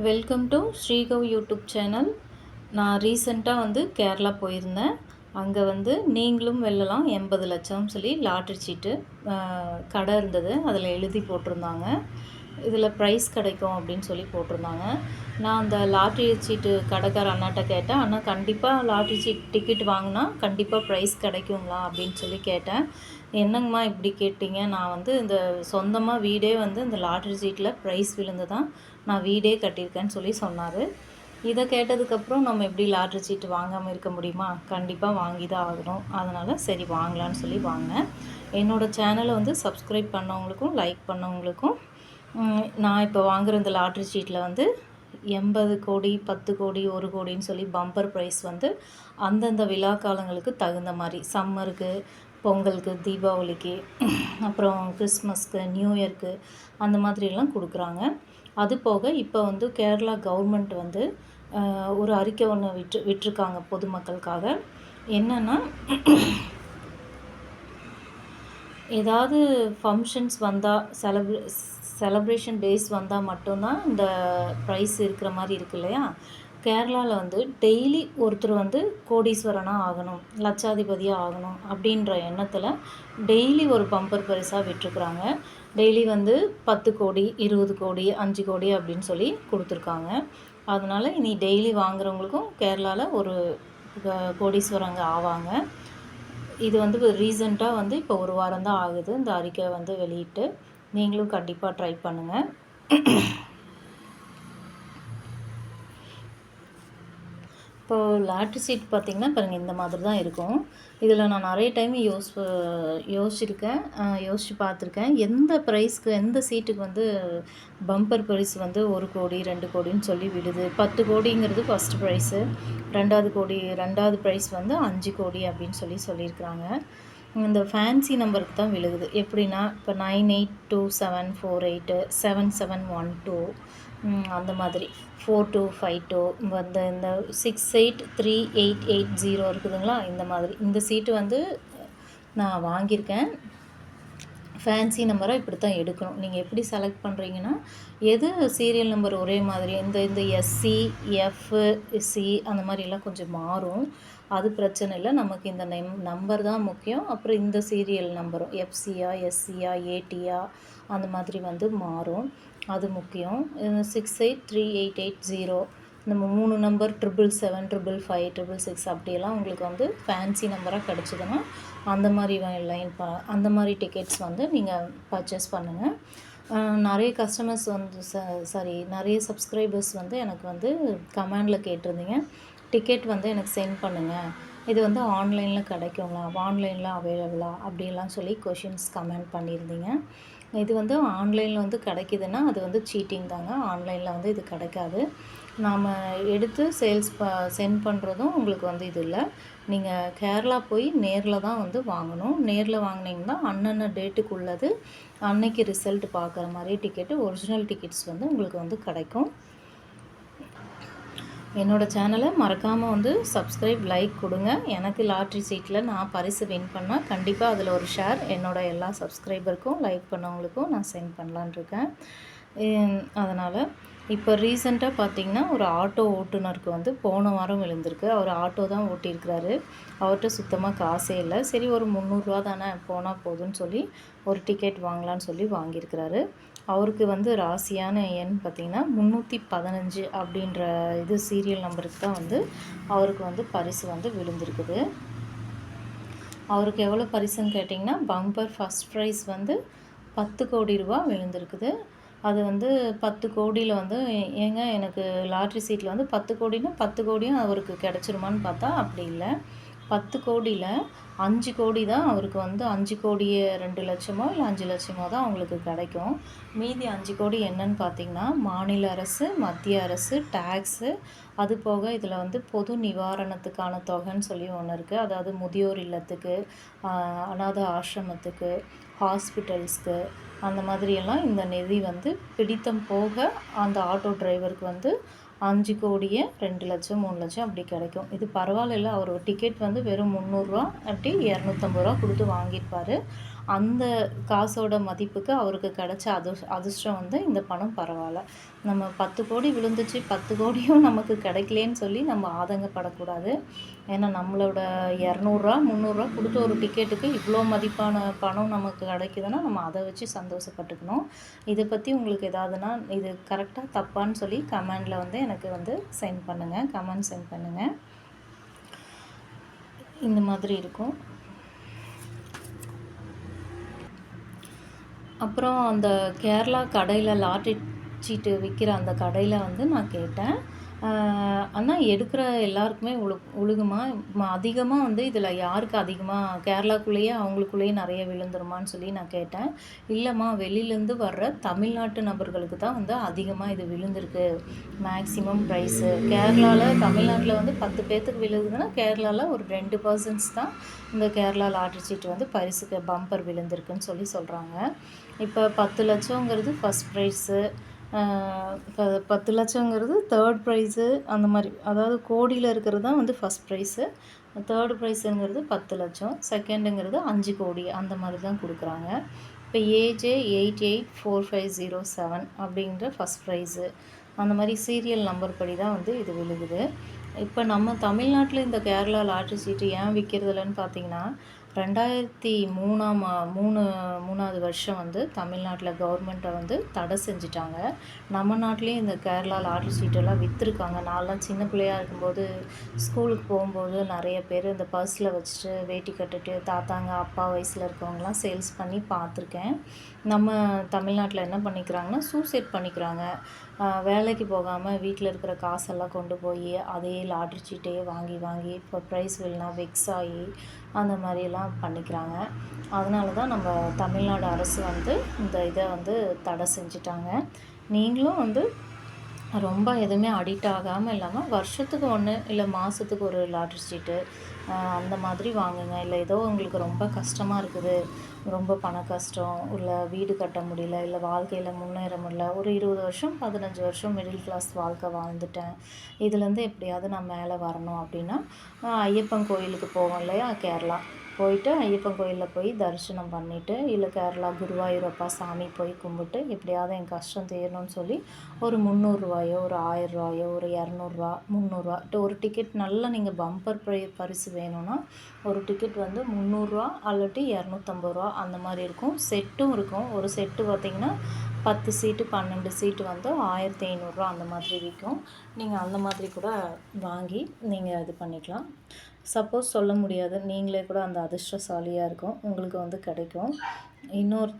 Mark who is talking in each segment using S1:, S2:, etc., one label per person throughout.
S1: Welcome to Srikav YouTube channel நான் ரீசெண்டாக வந்து கேரளா போயிருந்தேன். அங்கே வந்து நீங்களும் வெல்லலாம் எண்பது லட்சம் சொல்லி லாட்ரி சீட்டு கடை இருந்தது. அதில் எழுதி போட்டிருந்தாங்க. இதில் ப்ரைஸ் கிடைக்கும் அப்படின்னு சொல்லி போட்டிருந்தாங்க. நான் அந்த லாட்ரி சீட்டு கடைக்கார அண்ணாட்ட கேட்டேன். அண்ணா கண்டிப்பாக லாட்ரி சீட் டிக்கெட் வாங்கினா கண்டிப்பாக ப்ரைஸ் கிடைக்குங்களா? அப்படின்னு சொல்லி கேட்டேன். என்னங்கம்மா இப்படி கேட்டீங்க? நான் வந்து இந்த சொந்தமாக வீடே வந்து இந்த லாட்ரி சீட்டில் ப்ரைஸ் விழுந்து தான் நான் வீடே கட்டியிருக்கேன்னு சொல்லி சொன்னார். இதை கேட்டதுக்கப்புறம் நம்ம எப்படி லாட்ரி சீட்டு வாங்காமல் இருக்க முடியுமா? கண்டிப்பாக வாங்கி தான் ஆகணும். அதனால் சரி வாங்கலான்னு சொல்லி வாங்கினேன். என்னோடய சேனலை வந்து சப்ஸ்கிரைப் பண்ணவங்களுக்கும் லைக் பண்ணவங்களுக்கும் நான் இப்போ வாங்குற இந்த லாட்ரி சீட்டில் வந்து எண்பது கோடி பத்து கோடி ஒரு கோடின்னு சொல்லி பம்பர் ப்ரைஸ் வந்து அந்தந்த விழா காலங்களுக்கு தகுந்த மாதிரி. சம்மருக்கு பொங்கலுக்கு தீபாவளிக்கு அப்புறம் கிறிஸ்மஸ்க்கு நியூ இயர்க்கு அந்த மாதிரிலாம் கொடுக்குறாங்க. அது போக இப்போ வந்து கேரளா கவர்மெண்ட் வந்து ஒரு அறிக்கை ஒன்று விட்டு விட்டுருக்காங்க பொதுமக்களுக்காக என்னென்னா ஏதாவது ஃபங்க்ஷன்ஸ் வந்தால் செலப்ரே செலப்ரேஷன் டேஸ் வந்தால் மட்டும்தான் இந்த ப்ரைஸ் இருக்கிற மாதிரி இருக்கு இல்லையா? கேரளாவில் வந்து டெய்லி ஒருத்தர் வந்து கோடீஸ்வரனாக ஆகணும் லட்சாதிபதியாக ஆகணும் அப்படின்ற எண்ணத்தில் டெய்லி ஒரு பம்பர் பரிசாக விட்டுருக்குறாங்க. டெய்லி வந்து பத்து கோடி இருபது கோடி அஞ்சு கோடி அப்படின்னு சொல்லி கொடுத்துருக்காங்க. அதனால் இனி டெய்லி வாங்குறவங்களுக்கும் கேரளாவில் ஒரு கோடீஸ்வரங்க ஆவாங்க. இது வந்து ரீசண்டாக வந்து இப்போ ஒரு வாரம் தான் ஆகுது. இந்த அறிக்கை வந்து வெளியிட்டு நீங்களும் கண்டிப்பாக ட்ரை பண்ணுங்கள் இப்போது லாட்ரி சீட் பார்த்திங்கன்னா பாருங்கள் இந்த மாதிரி தான் இருக்கும். இதில் நான் நிறைய டைம் யோஸ் யோசிச்சிருக்கேன் யோசித்து பார்த்துருக்கேன். எந்த ப்ரைஸ்க்கு எந்த சீட்டுக்கு வந்து பம்பர் ப்ரைஸ் வந்து ஒரு கோடி ரெண்டு கோடின்னு சொல்லி விடுது? பத்து கோடிங்கிறது ஃபஸ்ட் ப்ரைஸு ரெண்டாவது கோடி ரெண்டாவது ப்ரைஸ் வந்து அஞ்சு கோடி அப்படின்னு சொல்லி சொல்லியிருக்கிறாங்க. இந்த ஃபேன்சி நம்பருக்கு தான் விழுகுது. எப்படின்னா இப்போ nine eight two seven four eight seven seven one two அந்த மாதிரி. ஃபோர் டூ ஃபைவ் டூ இந்த இந்த six eight three eight eight zero இருக்குதுங்களா? இந்த மாதிரி. இந்த சீட்டு வந்து நான் வாங்கியிருக்கேன். ஃபேன்சி நம்பராக இப்படி தான் எடுக்கணும். நீங்கள் எப்படி செலக்ட் பண்ணுறீங்கன்னா எது சீரியல் நம்பர் ஒரே மாதிரி இந்த இந்த எஸ்சி எஃப் சி அந்த மாதிரிலாம் கொஞ்சம் மாறும். அது பிரச்சனை இல்லை. நமக்கு இந்த நெம் நம்பர் தான் முக்கியம். அப்புறம் இந்த சீரியல் நம்பரும் எஃப்சியா எஸ்சியா ஏடியா அந்த மாதிரி வந்து மாறும். அது முக்கியம். Six eight three eight eight zero நம்ம மூணு number triple seven triple five triple six அப்படியெல்லாம் உங்களுக்கு வந்து ஃபேன்சி நம்பராக கிடச்சிதுன்னா அந்த மாதிரி லைன் ப அந்த மாதிரி டிக்கெட்ஸ் வந்து நீங்கள் பர்ச்சேஸ் பண்ணுங்கள் நிறைய கஸ்டமர்ஸ் வந்து ச சாரி நிறைய சப்ஸ்கிரைபர்ஸ் வந்து எனக்கு வந்து கமெண்டில் கேட்டிருந்தீங்க. டிக்கெட் வந்து எனக்கு சென்ட் பண்ணுங்கள் இது வந்து ஆன்லைனில் கிடைக்குங்களா? ஆன்லைனில் அவைலபிளா அப்படிலாம் சொல்லி கொஷின்ஸ் கமெண்ட் பண்ணியிருந்தீங்க. இது வந்து ஆன்லைனில் வந்து கிடைக்குதுன்னா அது வந்து சீட்டிங் தாங்க. ஆன்லைனில் வந்து இது கிடைக்காது. நாம் எடுத்து சேல்ஸ் ப சென்ட் பண்ணுறதும் உங்களுக்கு வந்து இது இல்லை. நீங்கள் கேரளா போய் நேரில் தான் வந்து வாங்கணும். நேரில் வாங்கினீங்கன்னா அன்னன்ன டேட்டுக்கு உள்ளது அன்னைக்கு ரிசல்ட் பார்க்குற மாதிரி டிக்கெட்டு ஒரிஜினல் டிக்கெட்ஸ் வந்து உங்களுக்கு வந்து கிடைக்கும். என்னோடய சேனலை மறக்காமல் வந்து சப்ஸ்கிரைப் லைக் கொடுங்க. எனக்கு லாட்ரி சீட்டில் நான் பரிசு வின் பண்ணால் கண்டிப்பாக அதில் ஒரு ஷேர் என்னோடய எல்லா சப்ஸ்கிரைபருக்கும் லைக் பண்ணவங்களுக்கும் நான் சென்ட் பண்ணலான்னு இருக்கேன். அதனால் இப்போ ரீசெண்டாக பார்த்தீங்கன்னா ஒரு ஆட்டோ ஓட்டுநருக்கு வந்து போன வாரம் விழுந்திருக்கு. அவர் ஆட்டோ தான் ஓட்டியிருக்கிறாரு. அவர்கிட்ட சுத்தமாக காசே இல்லை. சரி ஒரு முந்நூறுரூவா தானே போனால் போதும்னு சொல்லி ஒரு டிக்கெட் வாங்கலான்னு சொல்லி வாங்கியிருக்கிறாரு. அவருக்கு வந்து ராசியான எண் பார்த்திங்கன்னா முந்நூற்றி பதினஞ்சு அப்படின்ற இது சீரியல் நம்பருக்கு தான் வந்து அவருக்கு வந்து பரிசு வந்து விழுந்திருக்குது. அவருக்கு எவ்வளோ பரிசுன்னு கேட்டிங்கன்னா பம்பர் ஃபஸ்ட் ப்ரைஸ் வந்து பத்து கோடி ரூபா விழுந்திருக்குது. அது வந்து பத்து கோடியில் வந்து ஏங்க எனக்கு லாட்ரி சீட்டில் வந்து பத்து கோடினா பத்து கோடியும் அவருக்கு கிடச்சிருமான்னு பார்த்தா அப்படி இல்லை. பத்து கோடியில் அஞ்சு கோடி தான் அவருக்கு வந்து அஞ்சு கோடியே ரெண்டு லட்சமோ இல்லை அஞ்சு லட்சமோ தான் அவங்களுக்கு கிடைக்கும். மீதி அஞ்சு கோடி என்னன்னு பார்த்தீங்கன்னா மாநில அரசு மத்திய அரசு டேக்ஸு அது போக இதில் வந்து பொது நிவாரணத்துக்கான தொகைன்னு சொல்லி ஒன்று இருக்குது அதாவது முதியோர் இல்லத்துக்கு அநாத அனாத ஆசிரமத்துக்கு ஹாஸ்பிட்டல்ஸ்க்கு அந்த மாதிரியெல்லாம் இந்த நிதி வந்து பிடித்தம் போக அந்த ஆட்டோ டிரைவருக்கு வந்து அஞ்சு கோடியே ரெண்டு லட்சம் மூணு லட்சம் அப்படி கிடைக்கும். இது பரவாயில்ல அவர் டிக்கெட் வந்து வெறும் முந்நூறுரூவா அப்படி இரநூத்தம்பது ரூபா கொடுத்து வாங்கியிருப்பார். அந்த காசோட மதிப்புக்கு அவருக்கு கிடைச்ச அதிர்ஷ் அதிர்ஷ்டம் வந்து இந்த பணம் பரவாயில்ல. நம்ம பத்து கோடி விழுந்துச்சு பத்து கோடியும் நமக்கு கிடைக்கலேன்னு சொல்லி நம்ம ஆதங்கப்படக்கூடாது. ஏன்னா நம்மளோட இரநூறுவா முந்நூறுரூவா கொடுத்த ஒரு டிக்கெட்டுக்கு இவ்வளோ மதிப்பான பணம் நமக்கு கிடைக்குதுன்னா நம்ம அதை வச்சு சந்தோஷப்பட்டுக்கணும். இதை பற்றி உங்களுக்கு ஏதாவதுனா இது கரெக்டாக தப்பான்னு சொல்லி கமெண்டில் வந்து எனக்கு வந்து சென்ட் பண்ணுங்கள் கமெண்ட் சென்ட் பண்ணுங்கள் இந்த மாதிரி இருக்கும். அப்புறம் அந்த கேரளா கடையில் லாட்ரி சீட்டு விற்கிற அந்த கடையில் வந்து நான் கேட்டேன். ஆனால் எடுக்கிற எல்லாருக்குமே உழு ஒழுகுமா அதிகமாக வந்து இதில் யாருக்கு அதிகமாக கேரளாக்குள்ளேயே அவங்களுக்குள்ளேயே நிறைய விழுந்துருமான்னு சொல்லி நான் கேட்டேன். இல்லைம்மா வெளியிலேருந்து வர்ற தமிழ்நாட்டு நபர்களுக்கு தான் வந்து அதிகமாக இது விழுந்திருக்கு. மேக்ஸிமம் ப்ரைஸு கேரளாவில் தமிழ்நாட்டில் வந்து பத்து பேர்த்துக்கு விழுகுதுன்னா கேரளாவில் ஒரு ரெண்டு பர்சன்ஸ் தான் இந்த கேரளா லாட்ரி சீட்டு வந்து பரிசுக்கு பம்பர் விழுந்திருக்குன்னு சொல்லி சொல்கிறாங்க இப்போ பத்து லட்சங்கிறது ஃபஸ்ட் ப்ரைஸு இப்போ பத்து லட்சங்கிறது தேர்ட் ப்ரைஸு அந்த மாதிரி. அதாவது கோடியில் இருக்கிறது தான் வந்து ஃபஸ்ட் ப்ரைஸு தேர்டு ப்ரைஸுங்கிறது பத்து லட்சம். செகண்டுங்கிறது அஞ்சு கோடி. அந்த மாதிரி தான் கொடுக்குறாங்க. இப்போ AJ eight eight four five zero seven அப்படிங்கிற ஃபஸ்ட் ப்ரைஸு அந்த மாதிரி சீரியல் நம்பர் படி தான் வந்து இது விழுகுது. இப்போ நம்ம தமிழ்நாட்டில் இந்த கேரளா லாட்ரி சீட்டு ஏன் விற்கிறதில்லன்னு பார்த்தீங்கன்னா ரெண்டாயிரத்தி மூணாம் மூணு மூணாவது வருஷம் வந்து தமிழ்நாட்டில் கவர்மெண்ட்டை வந்து தடை செஞ்சுட்டாங்க. நம்ம நாட்டிலையும் இந்த கேரளா லாட்ரி சீட்டெல்லாம் விற்றுருக்காங்க நான்லாம் சின்ன பிள்ளையாக இருக்கும்போது ஸ்கூலுக்கு போகும்போது நிறைய பேர் இந்த பர்ஸில் வச்சுட்டு வேட்டி கட்டுட்டு தாத்தாங்க அப்பா வயசில் இருக்கவங்களாம் சேல்ஸ் பண்ணி பார்த்துருக்கேன். நம்ம தமிழ்நாட்டில் என்ன பண்ணிக்கிறாங்கன்னா சூசைட் பண்ணிக்கிறாங்க. வேலைக்கு போகாமல் வீட்டில் இருக்கிற காசெல்லாம் கொண்டு போய் அதே லாட்ரி சீட்டையே வாங்கி வாங்கி இப்போ ப்ரைஸ் வில்னா வெக்ஸ் ஆகி அந்த மாதிரிலாம் பண்ணிக்கிறாங்க. அதனால தான் நம்ம தமிழ்நாடு அரசு வந்து இந்த இதை வந்து தடை செஞ்சிட்டாங்க. நீங்களும் வந்து ரொம்ப எதுவுமே அடிக்ட் ஆகாமல் இல்லாமல் வருஷத்துக்கு ஒன்று இல்லை மாதத்துக்கு ஒரு லாட்ரி சீட்டு அந்த மாதிரி வாங்குங்க. இல்லை ஏதோ உங்களுக்கு ரொம்ப கஷ்டமாக இருக்குது. ரொம்ப பண கஷ்டம் இல்லை வீடு கட்ட முடியல இல்லை வாழ்க்கையில் முன்னேற முடியல. ஒரு இருபது வருஷம் பதினஞ்சு வருஷம் மிடில் கிளாஸ் வாழ்க்கை வாழ்ந்துட்டேன். இதுலேருந்து எப்படியாவது நான் மேலே வரணும் அப்படின்னா ஐயப்பன் கோயிலுக்கு போவோம் இல்லையா கேரளா. போயிட்டு ஐயப்பன் கோயிலில் போய் தரிசனம் பண்ணிவிட்டு இல்லை கேரளா குருவாயூரப்பா சாமி போய் கும்பிட்டு எப்படியாவது என் கஷ்டம் தீரணும்னு சொல்லி ஒரு முந்நூறுரூவாயோ ஒரு ஆயிரரூவாயோ ஒரு இரநூறுவா முந்நூறுரூவா ஒரு டிக்கெட் நல்லா நீங்கள் பம்பர் ப்ரை பரிசு வேணும்னா ஒரு டிக்கெட் வந்து முந்நூறுரூவா அல்லாட்டி இரநூத்தம்பது ரூபா அந்த மாதிரி இருக்கும். செட்டும் இருக்கும். ஒரு செட்டு பார்த்திங்கன்னா பத்து சீட்டு பன்னெண்டு சீட்டு வந்து ஆயிரத்தி ஐநூறுரூவா அந்த மாதிரி விற்கும் நீங்கள் அந்த மாதிரி கூட வாங்கி நீங்கள் இது பண்ணிக்கலாம். சப்போஸ் சொல்ல முடியாது. நீங்களே கூட அந்த அதிர்ஷ்டசாலியாக இருக்கும். உங்களுக்கு வந்து கிடைக்கும். இன்னொரு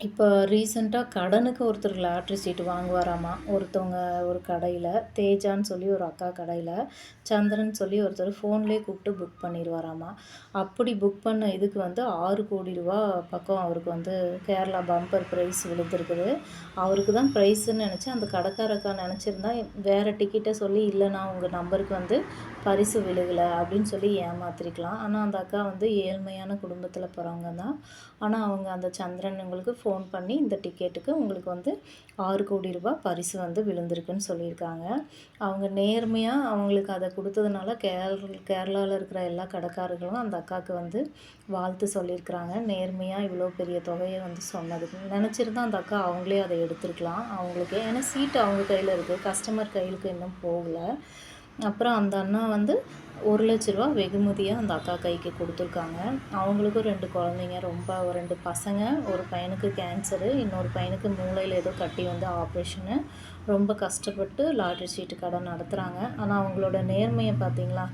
S1: இப்போ ரீசெண்டாக கடனுக்கு ஒருத்தர் லாட்ரி சீட்டு வாங்குவாராமா? ஒருத்தவங்க ஒரு கடையில் தேஜான்னு சொல்லி ஒரு அக்கா கடையில் சந்திரன் சொல்லி ஒருத்தர் ஃபோன்லேயே கூப்பிட்டு புக் பண்ணிடுவாராமா அப்படி புக் பண்ண இதுக்கு வந்து ஆறு கோடி ரூபா பக்கம் அவருக்கு வந்து கேரளா பம்பர் ப்ரைஸ் விழுந்துருக்குது. அவருக்கு தான் ப்ரைஸுன்னு நினச்சி அந்த கடைக்காரக்கா நினச்சிருந்தா வேறு டிக்கெட்டை சொல்லி இல்லைண்ணா உங்கள் நம்பருக்கு வந்து பரிசு விழுகலை அப்படின்னு சொல்லி ஏமாத்திருக்கலாம். ஆனால் அந்த அக்கா வந்து ஏழ்மையான குடும்பத்தில் போகிறவங்க தான். ஆனால் அவங்க அந்த சந்திரன் உங்களுக்கு ஃபோன் பண்ணி இந்த டிக்கெட்டுக்கு உங்களுக்கு வந்து ஆறு கோடி ரூபாய் பரிசு வந்து விழுந்திருக்குன்னு சொல்லியிருக்காங்க. அவங்க நேர்மையாக அவங்களுக்கு அதை கொடுத்ததுனால கேரள கேரளாவில் இருக்கிற எல்லா கடைக்காரர்களும் அந்த அக்காவுக்கு வந்து வாழ்த்து சொல்லியிருக்கிறாங்க. நேர்மையாக இவ்வளோ பெரிய தொகையை வந்து சொன்னதுக்கு. நினச்சிருந்தா அந்த அக்கா அவங்களே அதை எடுத்துருக்கலாம். அவங்களுக்கு ஏன்னா சீட்டு அவங்க கையில் இருக்குது கஸ்டமர் கையிலுக்கு இன்னும் போகலை. அப்புறம் அந்த அண்ணா வந்து ஒரு லட்ச ரூபா வெகுமதியாக அந்த அக்கா கைக்கு கொடுத்துருக்காங்க. அவங்களுக்கும் ரெண்டு குழந்தைங்க ரொம்ப ரெண்டு பசங்க ஒரு பையனுக்கு கேன்சரு இன்னொரு பையனுக்கு மூளையில் ஏதோ கட்டி வந்து ஆப்ரேஷனு ரொம்ப கஷ்டப்பட்டு லாட்ரி சீட்டு கடை நடத்துகிறாங்க ஆனால் அவங்களோட நேர்மையை பார்த்தீங்களா?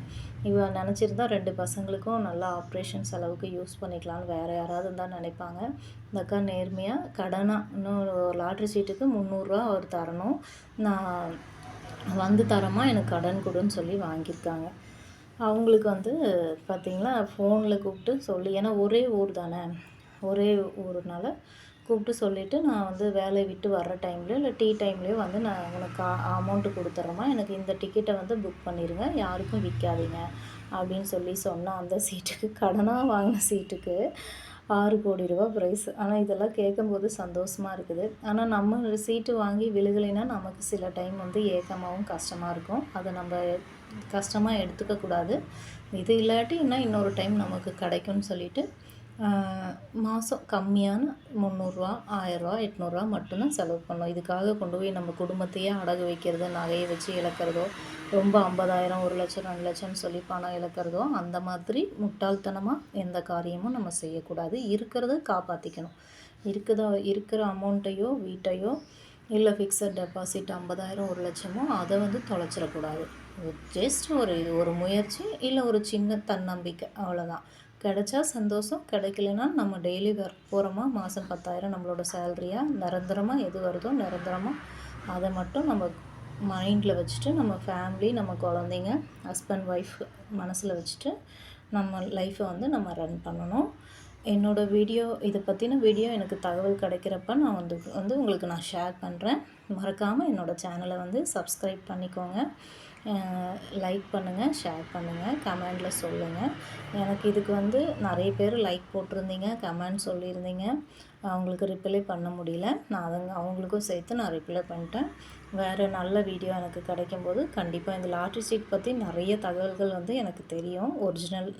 S1: இவ நினச்சிருந்தா ரெண்டு பசங்களுக்கும் நல்லா ஆப்ரேஷன் செலவுக்கு யூஸ் பண்ணிக்கலாம்னு வேறு யாராவது இருந்தால் நினைப்பாங்க. இந்த அக்கா நேர்மையாக கடனாக இன்னும் லாட்ரி சீட்டுக்கு முந்நூறுரூவா அவர் தரணும். நான் வந்து தரமா எனக்கு கடன் கொடுன்னு சொல்லி வாங்கியிருக்காங்க. அவங்களுக்கு வந்து பார்த்திங்களா ஃபோனில் கூப்பிட்டு சொல்லி ஏன்னா ஒரே ஊர் தானே ஒரே ஊர்னால கூப்பிட்டு சொல்லிவிட்டு நான் வந்து வேலையை விட்டு வர்ற டைம்லேயோ இல்லை டீ டைம்லேயோ வந்து நான் உனக்கு அமௌண்ட்டு கொடுத்துட்றேம்மா எனக்கு இந்த டிக்கெட்டை வந்து புக் பண்ணிடுங்க யாருக்கும் விற்காதீங்க அப்படின்னு சொல்லி சொன்னால் அந்த சீட்டுக்கு கடனாக வாங்கின சீட்டுக்கு ஆறு கோடி ரூபா ப்ரைஸ் ஆனால் இதெல்லாம் கேட்கும்போது சந்தோஷமாக இருக்குது. ஆனால் நம்ம சீட்டு வாங்கி விழுகலைன்னா நமக்கு சில டைம் வந்து ஏக்கமாகவும் கஷ்டமாக இருக்கும். அதை நம்ம கஷ்டமாக எடுத்துக்கக்கூடாது. இது இல்லாட்டி இன்னும் இன்னொரு டைம் நமக்கு கிடைக்கும்னு சொல்லிட்டு மாதம் கம்மியான முந்நூறுரூவா ஆயரூவா எட்நூறுரூவா மட்டும்தான் செலவு பண்ணணும் இதுக்காக கொண்டு போய் நம்ம குடும்பத்தையே அடகு வைக்கிறது நகையை வச்சு இழக்கிறதோ ரொம்ப ஐம்பதாயிரம் ஒரு லட்சம் ரெண்டு லட்சம்னு சொல்லி பணம் இழக்கிறதோ அந்த மாதிரி முட்டாள்தனமாக எந்த காரியமும் நம்ம செய்யக்கூடாது. இருக்கிறத காப்பாற்றிக்கணும் இருக்குதா இருக்கிற அமௌண்ட்டையோ வீட்டையோ இல்லை ஃபிக்ஸட் டெபாசிட் ஐம்பதாயிரம் ஒரு லட்சமோ அதை வந்து தொலைச்சிடக்கூடாது. ஜஸ்ட் ஒரு இது ஒரு முயற்சி இல்லை ஒரு சின்ன தன்னம்பிக்கை அவ்வளோதான் கிடைச்சா சந்தோஷம் கிடைக்கலனா நம்ம டெய்லி ஒர்க் போகிறோமா மாதம் பத்தாயிரம் நம்மளோட சேல்ரியாக நிரந்தரமாக எது வருதோ நிரந்தரமாக அதை மட்டும் நம்ம மைண்டில் வச்சுட்டு நம்ம ஃபேமிலி நம்ம குழந்தைங்க ஹஸ்பண்ட் ஒய்ஃப் மனசில் வச்சுட்டு நம்ம லைஃப்பை வந்து நம்ம ரன் பண்ணணும். என்னோடய வீடியோ இதை பற்றின வீடியோ எனக்கு தகவல் கிடைக்கிறப்ப நான் வந்து வந்து உங்களுக்கு நான் ஷேர் பண்ணுறேன் மறக்காமல் என்னோடய சேனலை வந்து சப்ஸ்கிரைப் பண்ணிக்கோங்க. லைக் பண்ணுங்கள் ஷேர் பண்ணுங்கள் கமெண்டில் சொல்லுங்கள் எனக்கு இதுக்கு வந்து நிறைய பேர் லைக் போட்டிருந்தீங்க கமெண்ட் சொல்லியிருந்தீங்க. அவங்களுக்கு ரிப்ளை பண்ண முடியல. நான் அதுங்க அவங்களுக்கும் சேர்த்து நான் ரிப்ளை பண்ணிட்டேன். வேறு நல்ல வீடியோ எனக்கு கிடைக்கும்போது கண்டிப்பாக இந்த லாட்ரி சீட் பற்றி நிறைய தகவல்கள் வந்து எனக்கு தெரியும். ஒரிஜினல்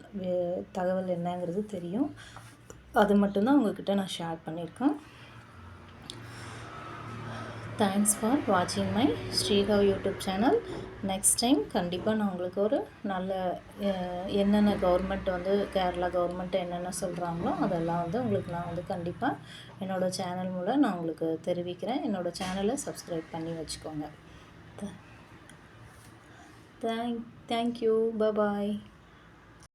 S1: தகவல் என்னங்கிறது தெரியும். அது மட்டும்தான் உங்ககிட்ட நான் ஷேர் பண்ணியிருக்கேன். தேங்க்ஸ் ஃபார் வாட்சிங் my Srikav YouTube channel next time கண்டிப்பாக நான் உங்களுக்கு ஒரு நல்ல என்னென்ன கவர்மெண்ட் வந்து கேரளா கவர்மெண்ட் என்னென்ன சொல்கிறாங்களோ அதெல்லாம் வந்து உங்களுக்கு நான் வந்து கண்டிப்பாக என்னோடய சேனல் மூலம் நான் உங்களுக்கு தெரிவிக்கிறேன். என்னோடய சேனலை சப்ஸ்கிரைப் பண்ணி வச்சுக்கோங்க. Thank thank you bye bye